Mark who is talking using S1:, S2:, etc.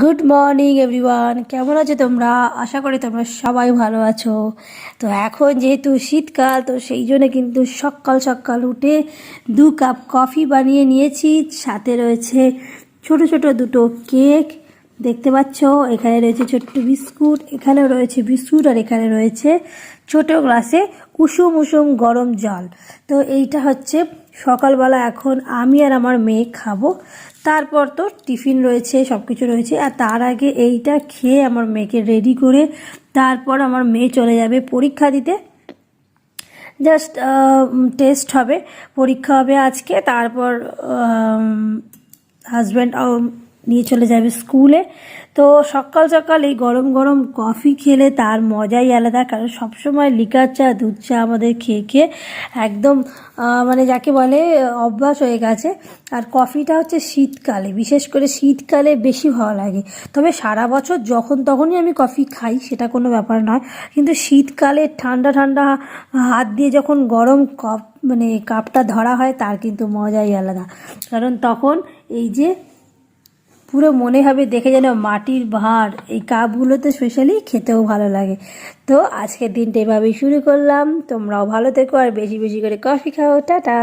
S1: Good morning everyone কেমন আছো তোমরা? আশা করি তোমরা সবাই ভালো আছো। তো এখন যেহেতু শীতকাল, তো সেই জন্য কিন্তু সকাল সকাল উঠে দু কাপ কফি বানিয়ে নিয়েছি। সাথে রয়েছে ছোট ছোট দুটো কেক। দেখতে পাচ্ছ, এখানে রয়েছে ছোট্ট বিস্কুট, এখানেও রয়েছে বিস্কুট আর এখানে রয়েছে ছোট গ্লাসে উষুম উষুম গরম জল। তো এইটা হচ্ছে সকালবেলা এখন আমি আর আমার মেয়ে খাব। তারপর তো টিফিন রয়েছে সব কিছু রয়েছে, আর তার আগে এইটা খেয়ে আমার মেয়েকে রেডি করে তারপর আমার মেয়ে চলে যাবে পরীক্ষা দিতে। জাস্ট টেস্ট হবে, পরীক্ষা হবে আজকে, তারপর হাজব্যান্ড নিয়ে চলে যাবে স্কুলে। তো সকাল সকাল এই গরম গরম কফি খেলে তার মজাই আলাদা, কারণ সবসময় লিকার চা, দুধ চা আমাদের খেয়ে খেয়ে একদম মানে যাকে বলে, অভ্যাস হয়ে গেছে। আর কফিটা হচ্ছে শীতকালে, বিশেষ করে শীতকালে বেশি ভালো লাগে। তবে সারা বছর যখন তখনই আমি কফি খাই, সেটা কোনো ব্যাপার নয়। কিন্তু শীতকালে ঠান্ডা ঠান্ডা হাত দিয়ে যখন গরম কাপ মানে কাপটা ধরা হয়, তার কিন্তু মজাই আলাদা। কারণ তখন এই যে পুরো মনে হবে দেখে যেন মাটির ভাঁড় এই কাপগুলো তো স্পেশালি খেতেও ভালো লাগে। তো আজকের দিনটা এভাবেই শুরু করলাম। তোমরাও ভালো থেকো আর বেশি বেশি করে কফি খাও। টাটা।